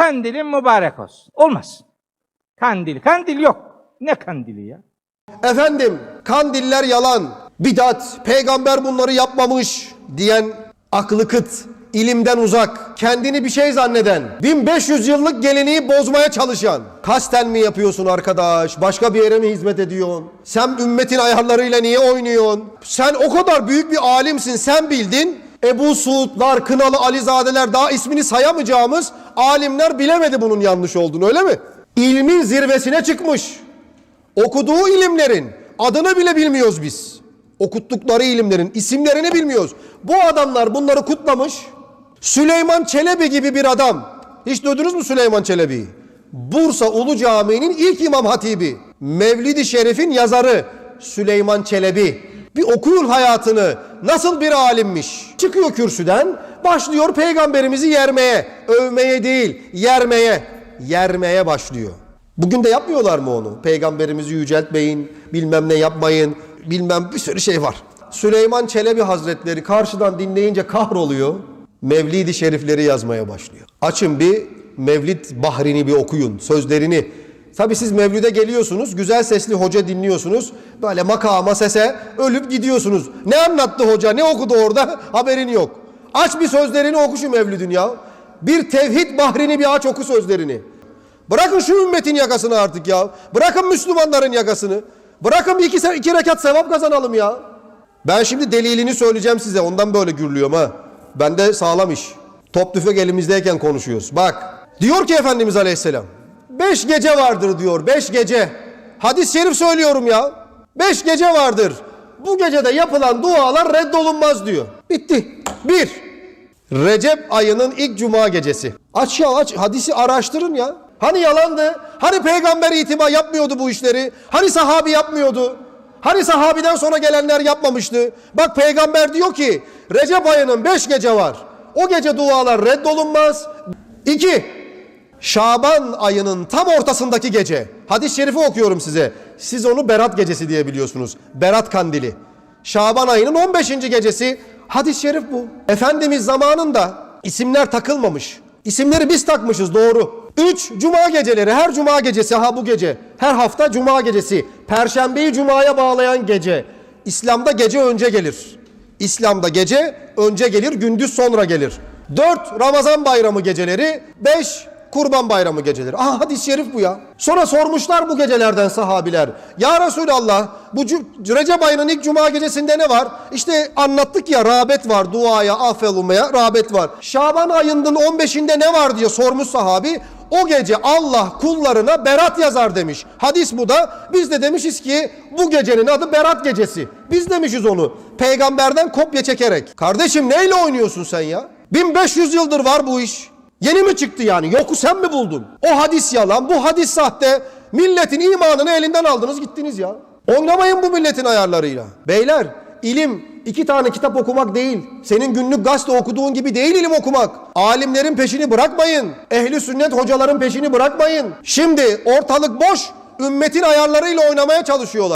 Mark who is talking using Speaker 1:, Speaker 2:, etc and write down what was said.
Speaker 1: Kandilin mübarek olsun. Olmaz. Kandil. Kandil yok. Ne kandili ya?
Speaker 2: Efendim kandiller yalan, bidat, peygamber bunları yapmamış diyen aklı kıt, ilimden uzak, kendini bir şey zanneden, 1500 yıllık geleneği bozmaya çalışan. Kasten mi yapıyorsun arkadaş? Başka bir yere mi hizmet ediyorsun? Sen ümmetin ayarlarıyla niye oynuyorsun? Sen o kadar büyük bir alimsin, sen bildin. Ebu Suudlar, Kınalı Alizadeler daha ismini sayamayacağımız alimler bilemedi bunun yanlış olduğunu öyle mi? İlmin zirvesine çıkmış. Okuduğu ilimlerin adını bile bilmiyoruz biz. Okuttukları ilimlerin isimlerini bilmiyoruz. Bu adamlar bunları kutlamış. Süleyman Çelebi gibi bir adam. Hiç duydunuz mu Süleyman Çelebi'yi? Bursa Ulu Camii'nin ilk imam hatibi. Mevlid-i Şerif'in yazarı Süleyman Çelebi. Bir okuyun hayatını. Nasıl bir alimmiş. Çıkıyor kürsüden başlıyor peygamberimizi yermeye. Övmeye değil yermeye. Yermeye başlıyor. Bugün de yapmıyorlar mı onu? Peygamberimizi yüceltmeyin, bilmem ne yapmayın, bilmem bir sürü şey var. Süleyman Çelebi Hazretleri karşıdan dinleyince kahroluyor. Mevlid-i Şerifleri yazmaya başlıyor. Açın bir Mevlid Bahri'ni bir okuyun, sözlerini. Tabi siz Mevlid'e geliyorsunuz, güzel sesli hoca dinliyorsunuz. Böyle makama sese ölüp gidiyorsunuz. Ne anlattı hoca, ne okudu orada haberin yok. Aç bir sözlerini oku şu Mevlid'in ya. Bir tevhid bahrini bir aç oku sözlerini. Bırakın şu ümmetin yakasını artık ya. Bırakın Müslümanların yakasını. Bırakın bir iki, iki rekat sevap kazanalım ya. Ben şimdi delilini söyleyeceğim size. Ondan böyle gürlüyorum ha. Ben de sağlam iş. Top tüfek elimizdeyken konuşuyoruz. Bak. Diyor ki Efendimiz Aleyhisselam. Beş gece vardır diyor. Beş gece. Hadis-i şerif söylüyorum ya. Beş gece vardır. Bu gecede yapılan dualar reddolunmaz diyor. Bitti. Bir. Recep ayının ilk cuma gecesi. Aç ya aç hadisi araştırın ya. Hani yalandı? Hani peygamber itibar yapmıyordu bu işleri? Hani sahabi yapmıyordu? Hani sahabiden sonra gelenler yapmamıştı? Bak peygamber diyor ki Recep ayının beş gece var. O gece dualar reddolunmaz. İki, Şaban ayının tam ortasındaki gece. Hadis-i şerifi okuyorum size. Siz onu Berat gecesi diye biliyorsunuz. Berat kandili. Şaban ayının 15. gecesi. Hadis-i şerif bu. Efendimiz zamanında isimler takılmamış. İsimleri biz takmışız doğru. 3 cuma geceleri her cuma gecesi ha bu gece. Her hafta cuma gecesi. Perşembeyi cumaya bağlayan gece. İslam'da gece önce gelir. İslam'da gece önce gelir, gündüz sonra gelir. 4 Ramazan bayramı geceleri, 5 Kurban bayramı geceleri. Aha hadis-i şerif bu ya. Sonra sormuşlar bu gecelerden sahabiler. Ya Resulallah bu Recep ayının ilk cuma gecesinde ne var? İşte anlattık ya rağbet var duaya, affolunmaya rağbet var. Şaban ayının 15'inde ne var diye sormuş sahabi. O gece Allah kullarına berat yazar demiş. Hadis bu da. Biz de demişiz ki bu gecenin adı berat gecesi. Biz demişiz onu. Peygamberden kopya çekerek. Kardeşim neyle oynuyorsun sen ya? 1500 yıldır var bu iş. Yeni mi çıktı yani? Yoku sen mi buldun? O hadis yalan, bu hadis sahte. Milletin imanını elinden aldınız gittiniz ya. Oynamayın bu milletin ayarlarıyla. Beyler ilim iki tane kitap okumak değil. Senin günlük gazete okuduğun gibi değil ilim okumak. Alimlerin peşini bırakmayın. Ehli sünnet hocaların peşini bırakmayın. Şimdi ortalık boş. Ümmetin ayarlarıyla oynamaya çalışıyorlar.